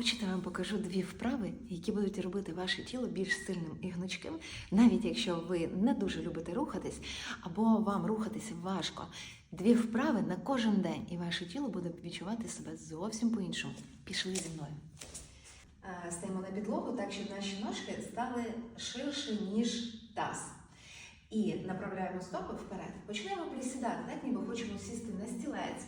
Хочете, вам покажу дві вправи, які будуть робити ваше тіло більш сильним і гнучким, навіть якщо ви не дуже любите рухатись, або вам рухатися важко. Дві вправи на кожен день, і ваше тіло буде відчувати себе зовсім по-іншому. Пішли зі мною. Е, Стаємо на підлогу так, щоб наші ножки стали ширше, ніж таз. І направляємо стопи вперед. Починаємо присідати, так ніби хочемо сісти на стілець.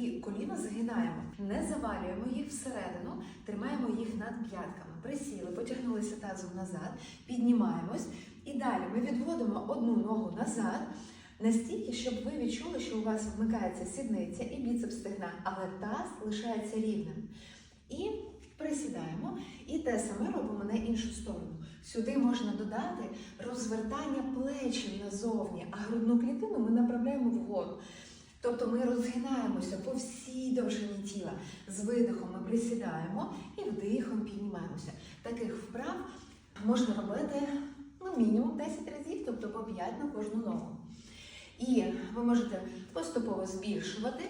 І коліна згинаємо, не завалюємо їх всередину, тримаємо їх над п'ятками. Присіли, потягнулися тазом назад, піднімаємось. І далі ми відводимо одну ногу назад, настільки, щоб ви відчули, що у вас вмикається сідниця і біцепс стегна, але таз лишається рівним. І присідаємо, і те саме робимо на іншу сторону. Сюди можна додати розвертання плечів назовні, а грудну клітину ми направляємо вгору. Тобто ми розгинаємося по всій довжині тіла. З видихом ми присідаємо і вдихом піднімаємося. Таких вправ можна робити ну, мінімум 10 разів, тобто по 5 на кожну ногу. І ви можете поступово збільшувати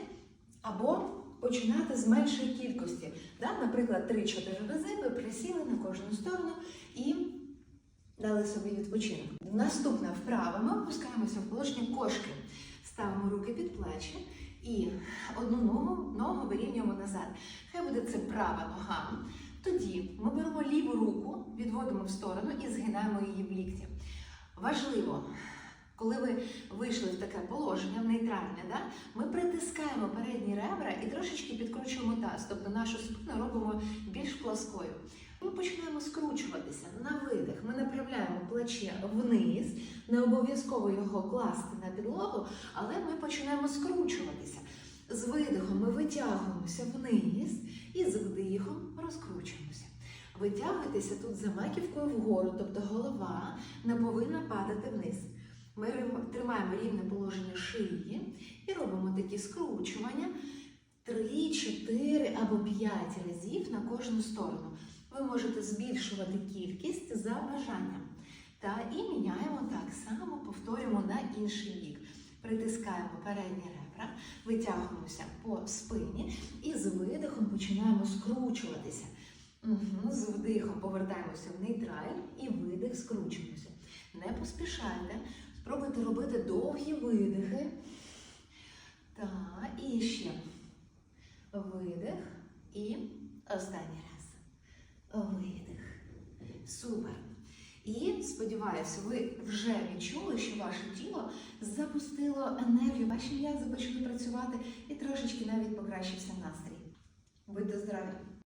або починати з меншої кількості. Да? Наприклад, 3-4 рази ви присіли на кожну сторону і дали собі відпочинок. Наступна вправа. Ми опускаємося в положення кошки. Ставимо руки під плечі і одну ногу, ногу вирівнюємо назад. Хай буде це права нога. Тоді ми беремо ліву руку, відводимо в сторону і згинаємо її в лікті. Важливо, коли ви вийшли в таке положення, в нейтральне, да, ми притискаємо передні ребра і трошечки підкручуємо таз, тобто нашу спину робимо більш плоскою. Ми починаємо скручуватися на видих. Ми направляємо плече вниз, не обов'язково його класти на підлогу, але ми починаємо скручуватися. З видихом ми витягуємося вниз і з вдихом розкручуємося. Витягуйтеся тут за маківкою вгору, тобто голова не повинна падати вниз. Ми тримаємо рівне положення шиї і робимо такі скручування 3, 4 або 5 разів на кожну сторону. Ви можете збільшувати кількість за бажанням. Та і міняємо так само, повторюємо на інший бік. Притискаємо передні ребра, витягуємося по спині і з видихом починаємо скручуватися. Угу. З вдихом повертаємося в нейтраль і видих скручуємося. Не поспішайте, спробуйте робити довгі видихи. Так, і ще видих і останній раз. Видих. Супер. І сподіваюся, ви вже відчули, що ваше тіло запустило енергію, ваші м'язи почали працювати і трошечки навіть покращився настрій. Будьте здорові!